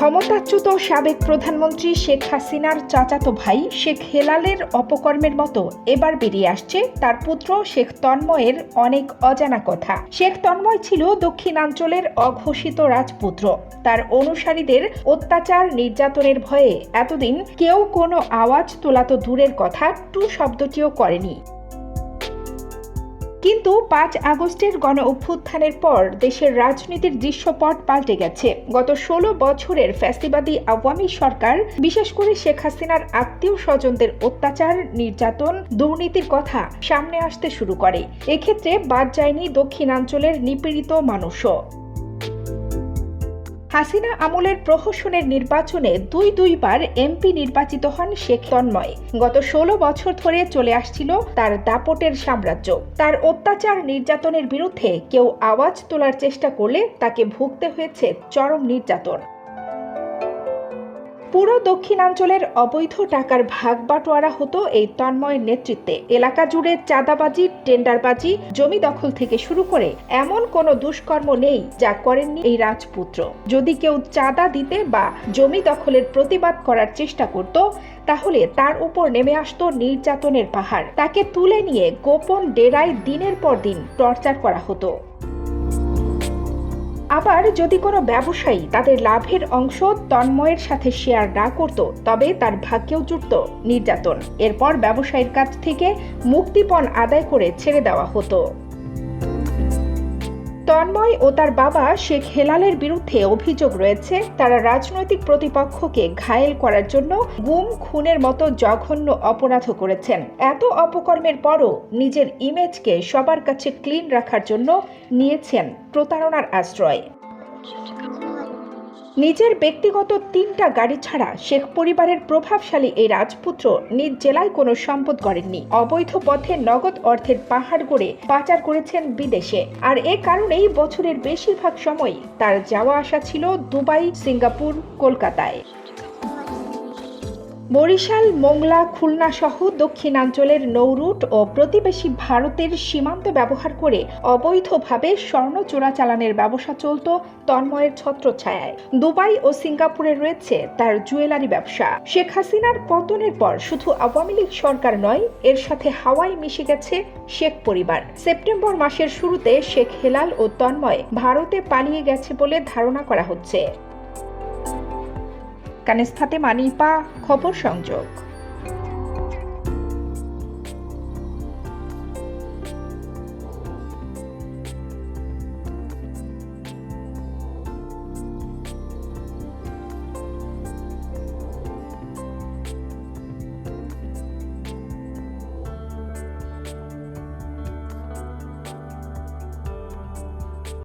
ক্ষমতাচ্যুত সাবেক প্রধানমন্ত্রী শেখ হাসিনার চাচাতো ভাই শেখ হেলালের অপকর্মের মতো এবার বেরিয়ে আসছে তার পুত্র শেখ তন্ময়ের অনেক অজানা কথা। শেখ তন্ময় ছিল দক্ষিণাঞ্চলের অঘোষিত রাজপুত্র। তার অনুসারীদের অত্যাচার, নির্যাতনের ভয়ে এতদিন কেউ কোনো আওয়াজ তোলা তো দূরের কথা, টু শব্দটিও করেনি। কিন্তু পাঁচ আগস্টের গণ অভ্যুত্থানের পর দেশের রাজনীতির দৃশ্যপট পাল্টে গেছে। গত ষোলো বছরের ফ্যাসিবাদী আওয়ামী সরকার, বিশেষ করে শেখ হাসিনার আত্মীয় স্বজনদের অত্যাচার, নির্যাতন, দুর্নীতির কথা সামনে আসতে শুরু করে। এক্ষেত্রে বাদ যায়নি দক্ষিণাঞ্চলের নিপীড়িত মানুষও। হাসিনা আমলের প্রহসনের নির্বাচনে দুই দুইবার এমপি নির্বাচিত হন শেখ তন্ময়। গত ষোলো বছর ধরে চলে আসছিল তার দাপটের সাম্রাজ্য। তার অত্যাচার নির্যাতনের বিরুদ্ধে কেউ আওয়াজ তোলার চেষ্টা করলে তাকে ভুগতে হয়েছে চরম নির্যাতন। পুরো দক্ষিণাঞ্চলের অবৈধ টাকার ভাগ বাটোয়ারা হতো এই তন্ময়ের নেতৃত্বে। এলাকা জুড়ে চাঁদাবাজি, টেন্ডারবাজি, জমি দখল থেকে শুরু করে এমন কোনো দুষ্কর্ম নেই যা করেননি এই রাজপুত্র। যদি কেউ চাঁদা দিতে বা জমি দখলের প্রতিবাদ করার চেষ্টা করত, তাহলে তার উপর নেমে আসতো নির্যাতনের পাহাড়। তাকে তুলে নিয়ে গোপন ডেরায় দিনের পর দিন টর্চার করা হতো। আবার যদি কোনো ব্যবসায়ী তাদের লাভের অংশ তন্ময়ের সাথে শেয়ার না করত, তবে তার ভাগ্যেও জুটত নির্যাতন। এরপর ব্যবসায়ীর কাছ থেকে মুক্তিপণ আদায় করে ছেড়ে দেওয়া হতো। তন্ময় ও তার বাবা শেখ হেলালের বিরুদ্ধে অভিযোগ রয়েছে, তারা রাজনৈতিক প্রতিপক্ষকে ঘায়েল করার জন্য গুম, খুনের মতো জঘন্য অপরাধ করেছেন। এত অপকর্মের পরও নিজের ইমেজকে সবার কাছে ক্লিন রাখার জন্য নিয়েছেন প্রতারণার আশ্রয়। নিজের ব্যক্তিগত তিনটা গাড়ি ছাড়া শেখ পরিবারের প্রভাবশালী এই রাজপুত্র নিজ জেলায় কোনো সম্পদ গড়েননি অবৈধ পথে নগদ অর্থের পাহাড় গড়ে পাচার করেছেন বিদেশে। আর এ কারণেই বছরের বেশিরভাগ সময় তার যাওয়া আসা ছিল দুবাই, সিঙ্গাপুর, কলকাতায়। বরিশাল, মোংলা, খুলনা সহ দক্ষিণাঞ্চলের নৌরুট ও প্রতিবেশী ভারতের সীমান্ত ব্যবহার করে অবৈধভাবে স্বর্ণ চোরাচালানের ব্যবসা চলত তন্ময়ের ছত্রছায়ায়। দুবাই ও সিঙ্গাপুরে রয়েছে তার জুয়েলারি ব্যবসা। শেখ হাসিনার পতনের পর শুধু আওয়ামী লীগ সরকার নয়, এর সাথে হাওয়াই মিশে গেছে শেখ পরিবার। সেপ্টেম্বর মাসের শুরুতে শেখ হেলাল ও তন্ময় ভারতে পালিয়ে গেছে বলে ধারণা করা হচ্ছে। কানেস মানিপা নিপা খবর সংযোগ।